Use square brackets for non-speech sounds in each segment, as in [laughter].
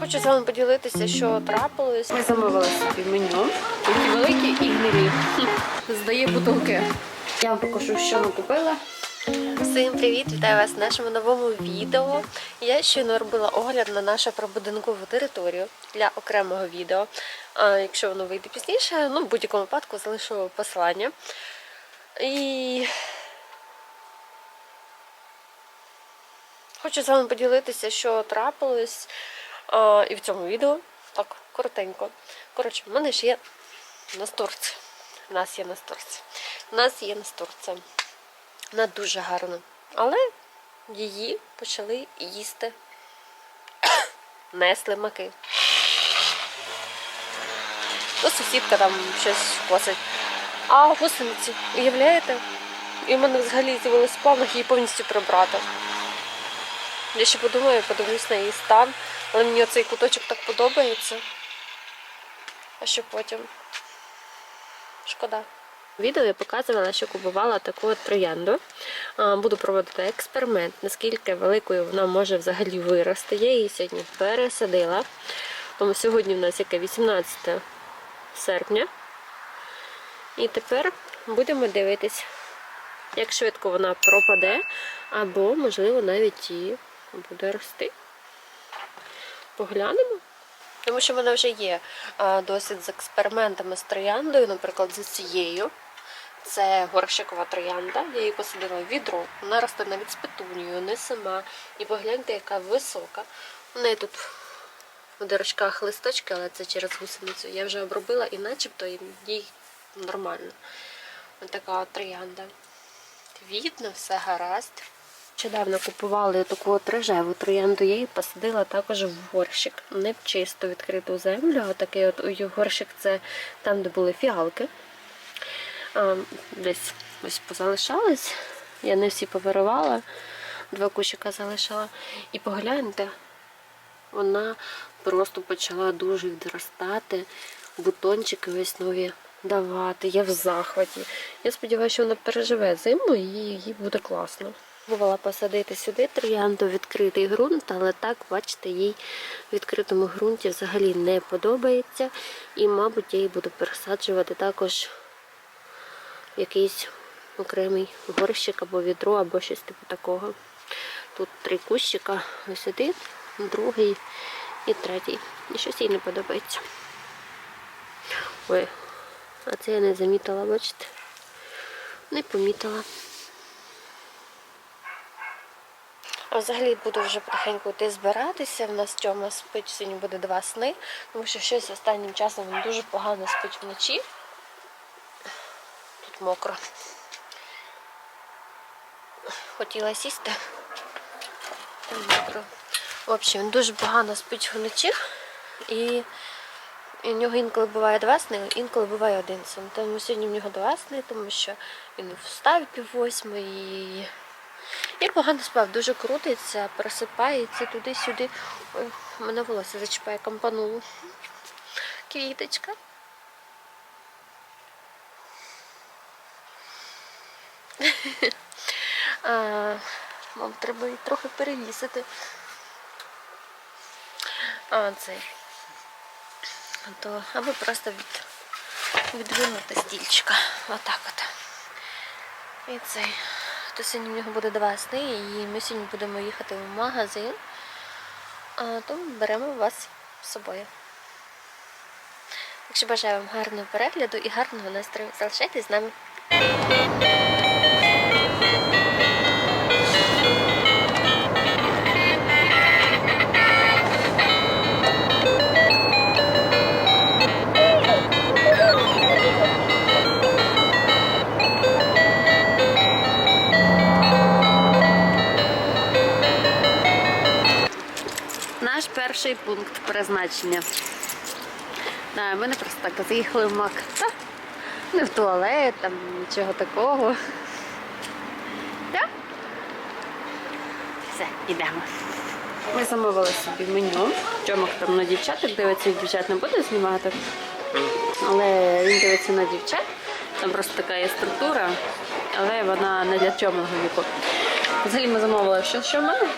Хочу з вами поділитися, що трапилось. Ми замовили собі меню. Такі великі і гнилі. Здає бутилки. Я вам покажу, що ми купили. Всім привіт! Вітаю вас в нашому новому відео. Я щойно робила огляд на нашу прибудинкову територію для окремого відео. А якщо воно вийде пізніше, ну в будь-якому випадку залишу посилання. І Хочу з вами поділитися, що трапилось а, і в цьому відео. Так, коротенько. Коротше, в мене ж є настурця. У нас є настурця. У нас є настурця. Вона дуже гарна. Але її почали їсти не слимаки. Ну, сусідка там щось косить. А гусениці, уявляєте? І в мене взагалі з'явилось в планах її повністю прибрати. Я ще подумаю, подивлюсь на її стан, але мені цей куточок так подобається. А що потім? Шкода. Відео я показувала, що купувала таку троянду. Буду проводити експеримент, наскільки великою вона може взагалі вирости. Я її сьогодні пересадила. Тому сьогодні в нас яке 18 серпня. І тепер будемо дивитись, як швидко вона пропаде, або, можливо, навіть і буде рости. Поглянемо. Тому що в мене вже є досвід з експериментами з трояндою, наприклад, з цією. Це горщикова троянда. Я її посадила в відро. Вона росте навіть з петунією, не сама. І погляньте, яка висока. У неї тут в дирочках листочки, але це через гусеницю. Я вже обробила і начебто їй нормально. Ось така от троянда. Квітне, все гаразд. Нещодавно купували таку от рожеву троянду, я її посадила також в горщик. Не в чисто відкриту землю, а такий от горщик це там, де були фіалки. Десь ось позалишались. Я не всі повиривала, два кущика залишила. І погляньте, вона просто почала дуже відростати, бутончики ось нові давати. Я в захваті. Я сподіваюся, що вона переживе зиму і їй буде класно. Бувала посадити сюди троянду відкритий ґрунт, але так, бачите, їй в відкритому ґрунті взагалі не подобається. І, мабуть, я її буду пересаджувати також в якийсь окремий горщик або відро, або щось типу такого. Тут три кущика, ось один, другий і третій. І щось їй не подобається. Ой, а це я не замітила, бачите? Не помітила. Взагалі буду вже потихеньку йти збиратися. В нас Тьома спить, сьогодні буде два сни, тому що щось останнім часом він дуже погано спить вночі. Тут мокро. Хотіла сісти. Там мокро. В общем, він дуже погано спить вночі. І і в нього інколи буває два сни, інколи буває один сон. Тому сьогодні в нього два сни, тому що він встав пів восьмої. І погано спав, дуже крутиться, просипається туди-сюди. Ой, мене волосся зачіпає, кампануло. Квіточка. [laughs] а, Мам, треба її трохи перевісити. А, цей. То, або просто від, відвинути стільчика. Отак от. І цей. То сьогодні в нього буде два сни, і ми сьогодні будемо їхати в магазин, а, то беремо вас з собою. Якщо бажаю вам гарного перегляду і гарного настрою, залишайтесь з нами. Перший пункт призначення. Ми не просто так заїхали в мак. Та, не в туалет, там нічого такого. Так? Все, йдемо. Ми замовили собі меню. Чомок там на дівчаток дивиться, дівчат не буде знімати. Але він дивиться на дівчат. Там просто така є структура, але вона не для чомного віку. Взагалі ми замовили, що, що в мене?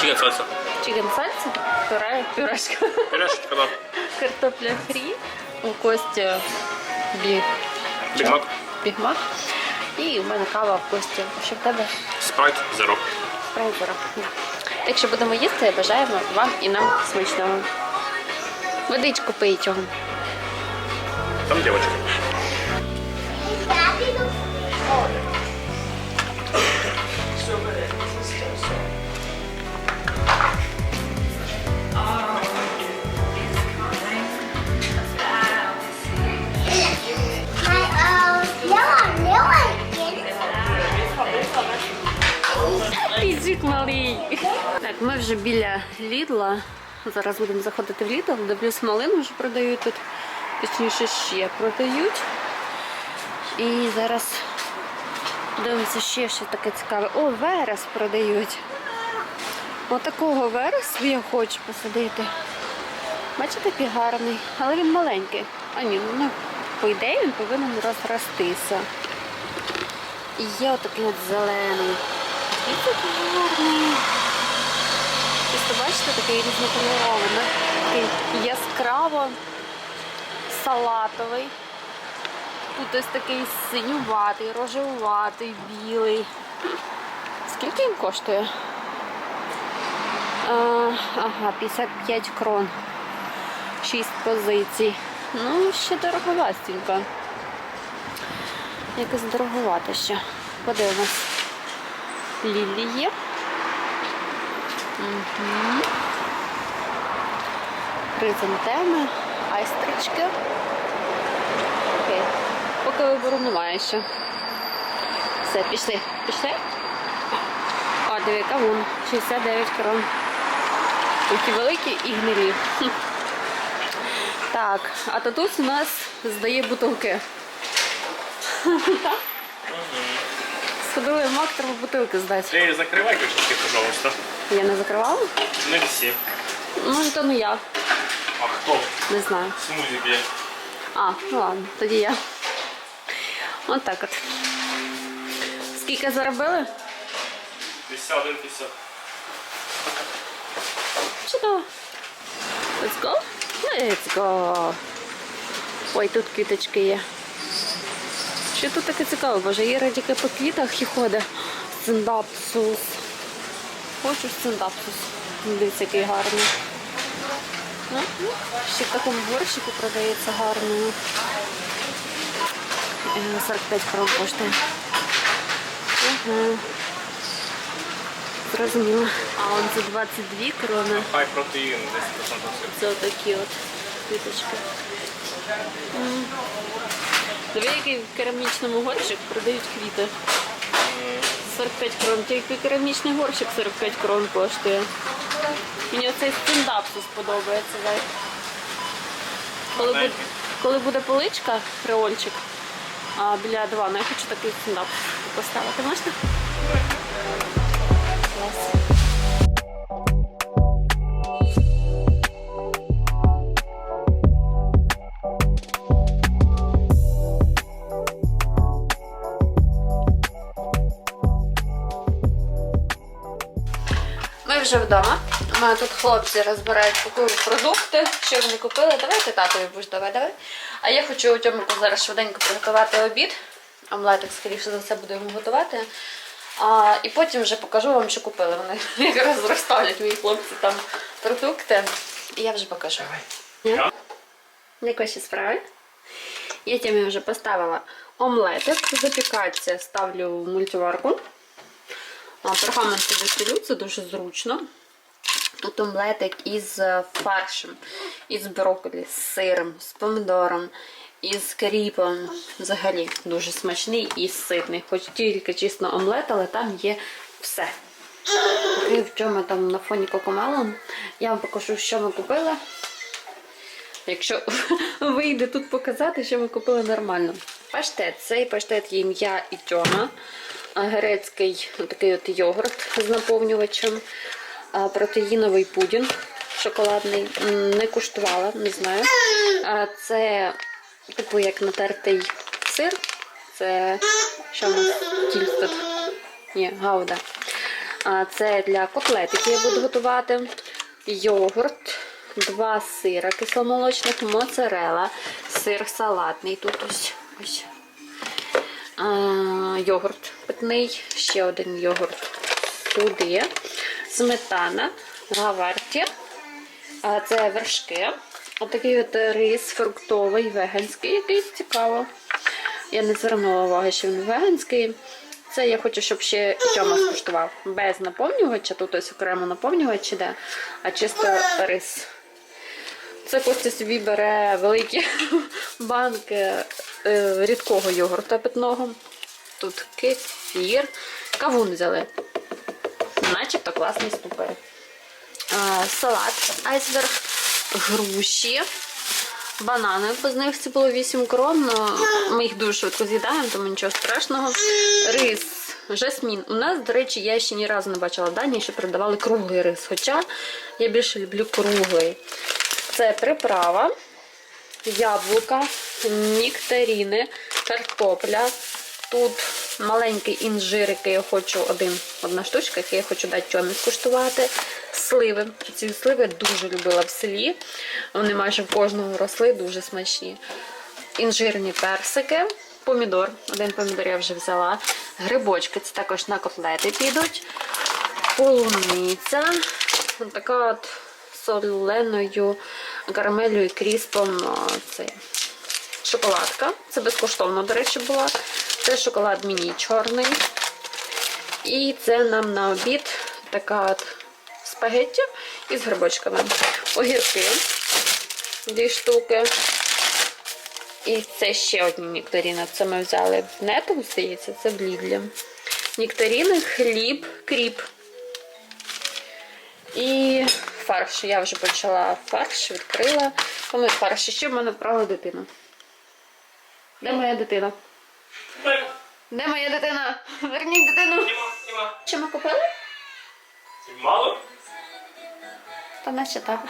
Чикен сальса. Чикен сальса, пюре, пюрешка, Пюрешечка, да. картопля фрі, у Кості біг, Бігмак. бігмак. І у мене кава в Кості. Що в тебе? Спрайт зеро. Спрайбера. Так що будемо їсти, бажаємо вам і нам смачного. Водичку пийте. Там девочка. Зараз будемо заходити в Лідл. Дивлюсь, малину вже продають тут. Точніше, ще продають. І зараз дивимося ще що таке цікаве. О, верес продають. Отакого вересу я хочу посадити. Бачите, який гарний, але він маленький. А ні, ну по ідеї він повинен розростися. І є отакий от зелений. І такий гарний. Просто бачите, такий різнокольоровий, такий яскраво салатовий. Тут ось такий синюватий, рожевуватий, білий. Скільки він коштує? А, ага, 55 крон. 6 позицій. Ну, ще дороговастенько. Якось дороговато ще. Подивимось. Лілі є. Угу. Хризантеми, айстрички. Окей. Поки вибору немає ще. Все, пішли. Пішли? О, диви, кавун. 69 крон. Такі великі і гнилі. Хм. [laughs] Так, а татусь у нас здає бутилки. Сходили в мак, треба бутилки здати. Ты закрывай крышечки, пожалуйста. Я не закривала? Не виси. Може, то не я. А хто? Не знаю. Смузі п'є. А, ну ладно, тоді я. От так от. Скільки заробили? 51 50. Чудово. Let's go? Let's go. Ой, тут квіточки є. Що тут таке цікаве? Боже, Іра тільки по квітах і ходить. Стендапсус. Хочу стендапсус. Дивіться, який гарний. Ну, ну, Ще в такому горщику продається гарною. Е, 45 крон коштує. Угу. Зрозуміло. А он за 22 крони. Хай протеїн 10% Це отакі от квіточки. Диви, який в керамічному горщик продають квіти. 45 крон. Тільки керамічний горщик 45 крон коштує. Мені оцей стендапсус подобається. сподобається. Коли буде, коли буде поличка, креольчик, а біля дивану, я хочу такий стендап поставити. Можна? Клас. Вже вдома. У мене тут хлопці розбирають купили продукти. Що вони купили? Давайте татові будеш давай, давай. А я хочу у Тьомику зараз швиденько приготувати обід. Омлетик, скоріше за все, буду йому готувати. А, і потім вже покажу вам, що купили. Вони [laughs] якраз розставлять мої хлопці там продукти. І я вже покажу. Ні? Як ваші справи? Я тімі вже поставила омлетик. Запікатися ставлю в мультиварку. Пергамент сюди стелю, це дуже зручно. Тут омлетик із е, фаршем, із брокколі, з сиром, з помідором, із кріпом. Взагалі дуже смачний і ситний. Хоч тільки чисто омлет, але там є все. Такий в чому там на фоні кокомелон. Я вам покажу, що ми купили. Якщо [laughs] вийде тут показати, що ми купили нормально. Паштет. Цей паштет їм я і Тьома. Грецький такий от йогурт з наповнювачем. Протеїновий пудінг шоколадний. Не куштувала, не знаю. Це типу як натертий сир. Це що в нас? Ні, гауда. Це для котлетики я буду готувати. йогурт, два сира кисломолочних, моцарела, сир салатний. Тут ось ось. А, йогурт питний, ще один йогурт сюди, сметана, гаварті, це вершки. Отакий от рис фруктовий, веганський, якийсь цікаво. Я не звернула уваги, що він веганський. Це я хочу, щоб ще Тьома скуштував. Без наповнювача, тут ось окремо наповнювач іде, а чисто рис. Це Костя собі бере великі [laughs] банки е, рідкого йогурта питного. Тут кефір, кавун взяли. Начебто класний ступер. Салат айсберг, груші, банани. Без них це було 8 крон. но Ми їх дуже швидко з'їдаємо, тому нічого страшного. Рис, жасмін. У нас, до речі, я ще ні разу не бачила дані, що продавали круглий рис. Хоча я більше люблю круглий. Це приправа, яблука, нектаріни, картопля. Тут маленький інжир, який я хочу один, одна штучка, який я хочу дати Тьомі скуштувати. Сливи. Ці сливи дуже любила в селі. Вони майже в кожного росли, дуже смачні. Інжирні персики, помідор. Один помідор я вже взяла. Грибочки, це також на котлети підуть. Полуниця. Така от соленою карамелью і кріспом. Це шоколадка. Це безкоштовно, до речі, була. Це шоколад міні чорний. І це нам на обід така от спагетті із грибочками. Огірки. Дві штуки. І це ще одні нектаріни. Це ми взяли в нету, здається, це в Лідлі. Нектаріни, хліб, кріп. І фарш. Я вже почала фарш, відкрила. Тому фарш. Ще в мене вправила дитина. Де моя дитина? Де моя дитина? Верніть дитину. Нема, нема. Що ми купили? Мало? Та наче так.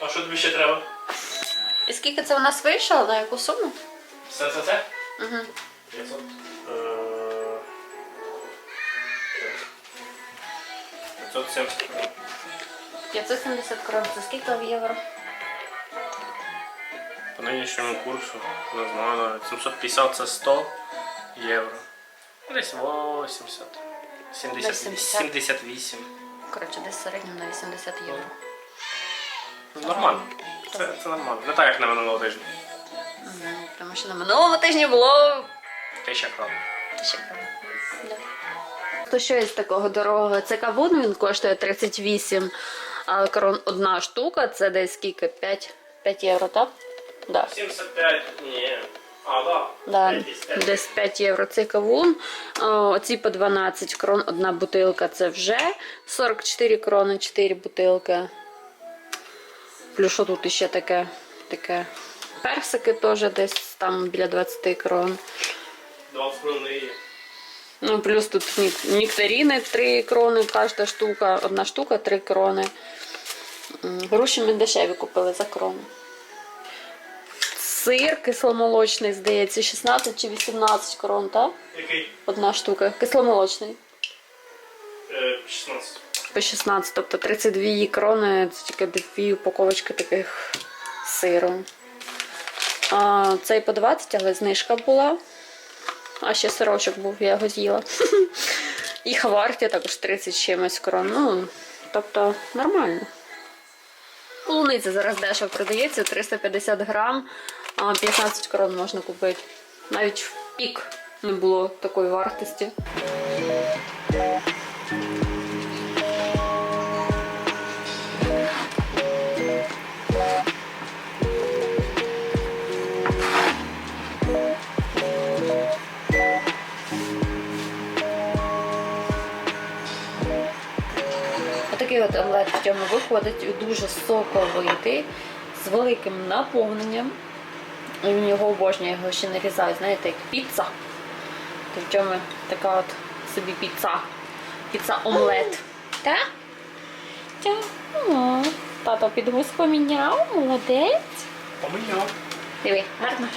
А що тобі ще треба? І скільки це у нас вийшло? На яку суму? Все це це? Угу. 500. Е, 570. 570 крон. Це скільки в євро? По нинішньому курсу, не знаю, 750 це 100 євро. Десь 80. 70, Десь 70. 78. Коротше, десь в середньому на 80 євро. Ну, Нормально. Це, це нормально. Не так, як на минулого тижня. Мгм. Тому що на минулому тижні було Тисяча крон. Ще Да. То що із такого дорогого? Це кавун, він коштує 38 а крон одна штука, це десь скільки? 5, 5 євро, так? Да. 75, ні. А, да. Десь, 5 євро цей кавун. О, Оці по 12 крон одна бутилка це вже 44 крони, 4 бутилки. Плюс що тут ще таке, таке персики теж десь там біля 20 крон. 20 крон не є. Ну, плюс тут нек- нектаріни 3 крони, кожна штука, одна штука 3 крони. Груші ми дешеві купили за крону. Сир кисломолочний, здається, 16 чи 18 крон, так? Який? Одна штука. Кисломолочний. Е, 16. По 16, тобто 32 крони, це тільки дві упаковочки таких сиру. А, цей по 20, але знижка була. А ще сирочок був, я його з'їла. [laughs] І хаварті також 30 чимось крон. Ну, тобто нормально. Полуниця зараз дешево продається, 350 грам, 15 крон можна купити. Навіть в пік не було такої вартості. Отакий от омлет в цьому виходить дуже соковитий, з великим наповненням. І він його обожнює, його ще нарізають, знаєте, як піца. То в цьому така от собі піца. Піца-омлет. Так? Так. О, Тато підгуз поміняв, молодець. Поміняв. Диви, гарно.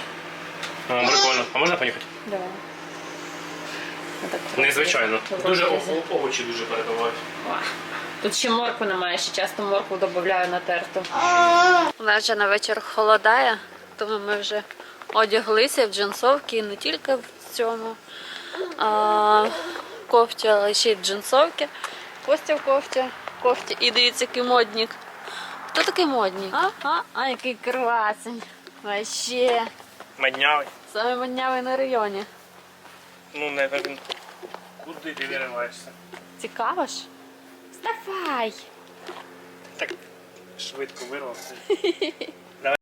О, прикольно. А можна понюхати? Давай. Незвичайно. В Дуже овочі дуже перебивають. Тут ще моркви немає, ще часто моркву додаю на терту. У нас вже на вечір холодає, тому ми вже одяглися в джинсовки і не тільки в цьому а, кофті, але ще й в джинсовки. Костя в кофті, кофті. І дивіться, який модник. Хто такий модник? А, а, а який красень. Вообще. Маднявий. Самий моднявий на районі. Ну не так. Куди ти вириваєшся? Цікаво ж? Вставай! Так швидко вирвався. [laughs]